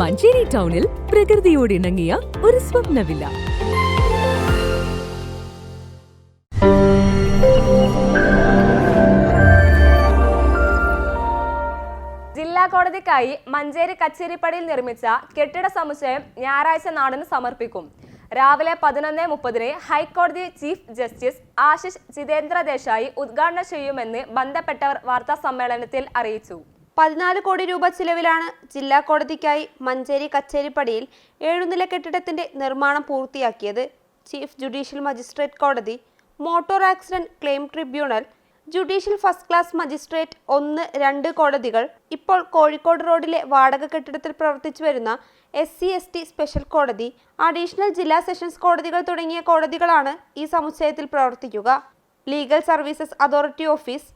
മഞ്ചേരി ടൗണിൽ പ്രകൃതിയോട് ഇണങ്ങിയ ഒരു സ്വപ്ന വില്ല ജില്ലാ കോടതിക്കായി മഞ്ചേരി കച്ചേരിപ്പടിയിൽ നിർമ്മിച്ച കെട്ടിട സമുച്ചയം ഞായറാഴ്ച നാടിന് സമർപ്പിക്കും. രാവിലെ പതിനൊന്ന് മുപ്പതിന് ഹൈക്കോടതി ചീഫ് ജസ്റ്റിസ് ആശിഷ് ജിതേന്ദ്ര ദേശായി ഉദ്ഘാടനം ചെയ്യുമെന്ന് ബന്ധപ്പെട്ടവർ വാർത്താ സമ്മേളനത്തിൽ അറിയിച്ചു. പതിനാല് കോടി രൂപ ചിലവിലാണ് ജില്ലാ കോടതിക്കായി മഞ്ചേരി കച്ചേരിപ്പടിയിൽ ഏഴുനില കെട്ടിടത്തിന്റെ നിർമ്മാണം പൂർത്തിയാക്കിയത്. ചീഫ് ജുഡീഷ്യൽ മജിസ്ട്രേറ്റ് കോടതി motor accident claim tribunal judicial first class magistrate ഒന്ന് രണ്ട് കോടതികൾ ഇപ്പോൾ കോഴിക്കോട് റോഡിലെ വാടക കെട്ടിടത്തിൽ പ്രവർത്തിച്ചു വരുന്ന S C S T special കോടതി അഡീഷണൽ ജില്ലാ സെഷൻസ് കോടതികൾ തുടങ്ങിയ കോടതികളാണ് ഈ സമുച്ചയത്തിൽ പ്രവർത്തിക്കുക. Legal services authority office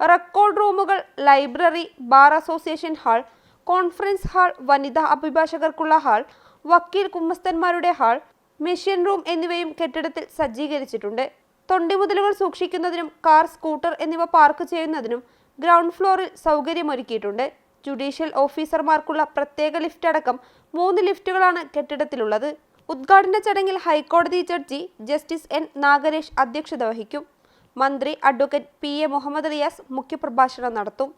record റൂമുകൾ library bar association hall conference hall വനിതാ അഭിഭാഷകർക്കുള്ള ഹാൾ വക്കീൽ കുമ്മസ്ഥന്മാരുടെ ഹാൾ മെഷീൻ റൂം എന്നിവയും കെട്ടിടത്തിൽ സജ്ജീകരിച്ചിട്ടുണ്ട്. തൊണ്ടിമുതലുകൾ സൂക്ഷിക്കുന്നതിനും കാർ സ്കൂട്ടർ എന്നിവ പാർക്ക് ചെയ്യുന്നതിനും ഗ്രൗണ്ട് ഫ്ലോറിൽ സൗകര്യമൊരുക്കിയിട്ടുണ്ട്. ജുഡീഷ്യൽ ഓഫീസർമാർക്കുള്ള പ്രത്യേക ലിഫ്റ്റ് അടക്കം മൂന്ന് ലിഫ്റ്റുകളാണ് കെട്ടിടത്തിലുള്ളത്. ഉദ്ഘാടന ചടങ്ങിൽ ഹൈക്കോടതി ജഡ്ജി ജസ്റ്റിസ് എൻ നാഗരേഷ് അധ്യക്ഷത വഹിക്കും. മന്ത്രി advocate P A Muhammad Riyas മുഖ്യപ്രഭാഷണം നടത്തും.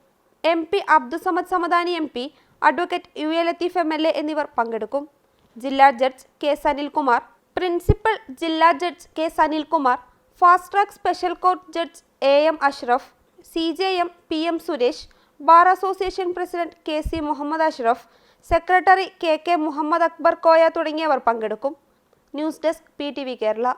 M P Abdussamad Samadani M P advocate U A Latheef M L A എന്നിവർ പങ്കെടുക്കും. ജില്ലാ ജഡ്ജ് കെ സനിൽകുമാർ പ്രിൻസിപ്പൽ ജില്ലാ judge K Sanilkumar fast track special court judge A M Ashraf C J M P M Suresh bar association president K C Muhammad Ashraf secretary K K Muhammad Akbar Koya തുടങ്ങിയവർ പങ്കെടുക്കും. News desk P T V Kerala.